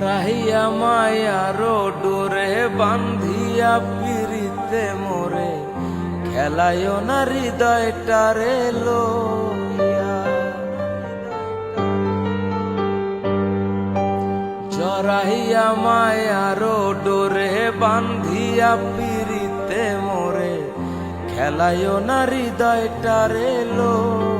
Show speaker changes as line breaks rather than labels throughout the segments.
জরাইয়া মায়ার ডোরে বান্ধিয়া পিরিতে মোরে, খেলায় না হৃদয়টারে লইয়া জরাইয়া মায়ার ডোরে বান্ধিয়া পিরিতে মোরে, খেলায় না হৃদয়টারে লইয়া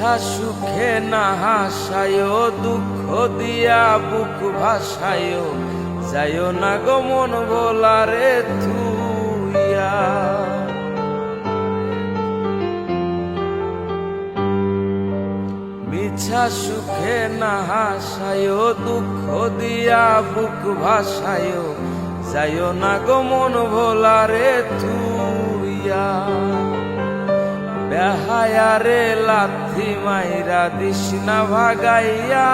মিছা সুখে না হাসায়, দুঃখ দিয়া বুক ভাসায় যাইও না গো মন বলারে তুইয়া মিছা সুখে না হাসায়, দুঃখ দিয়া বুক ভাসায় যাইও না গো মন ভোলারে তুইয়া বেহায়ারে লাথি মাইরা দিস না ভাগাইয়া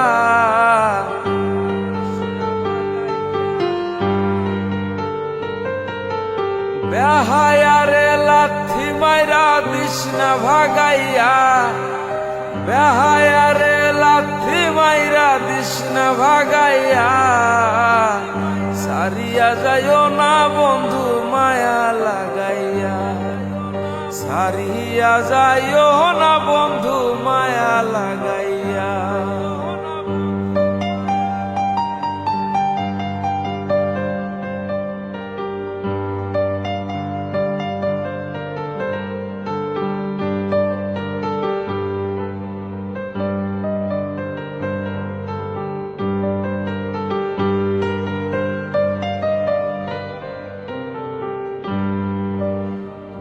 বেহায়ারে লাথি মাইরা দিস না ভাগাইয়া বেহায়ারে লাথি মাইরা দিস না ভাগাইয়া। সারিয়া যাইও না বন্ধু, মায়া লাগাইয়া। সারিয়া যাইও না বন্ধু মায়া লাগাইয়া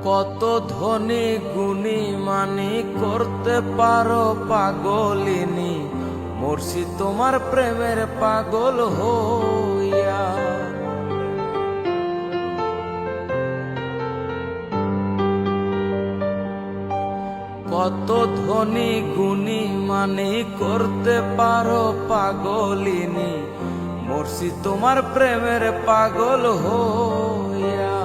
কত ধনী গুণী মানি করতে পারো পাগলিনী। মর্ষি তোমার প্রেমের পাগল হইয়া। কত ধনী গুণী মানি করতে পারো পাগলিনী। মর্ষি তোমার প্রেমের পাগল হইয়া।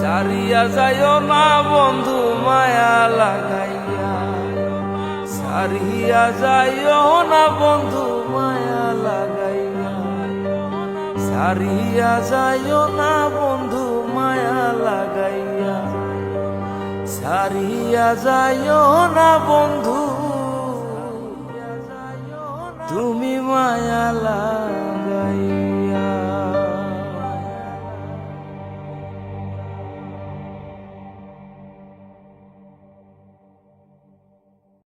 সারিয়া যায় না বন্ধু মায়া লাগাইয়া। সারিয়া যায় না বন্ধু মায়া লাগাইয়া। সারিয়া যায় না বন্ধু মায়া লাগাইয়া। সারিয়া যায় না বন্ধু, তুমি মায়া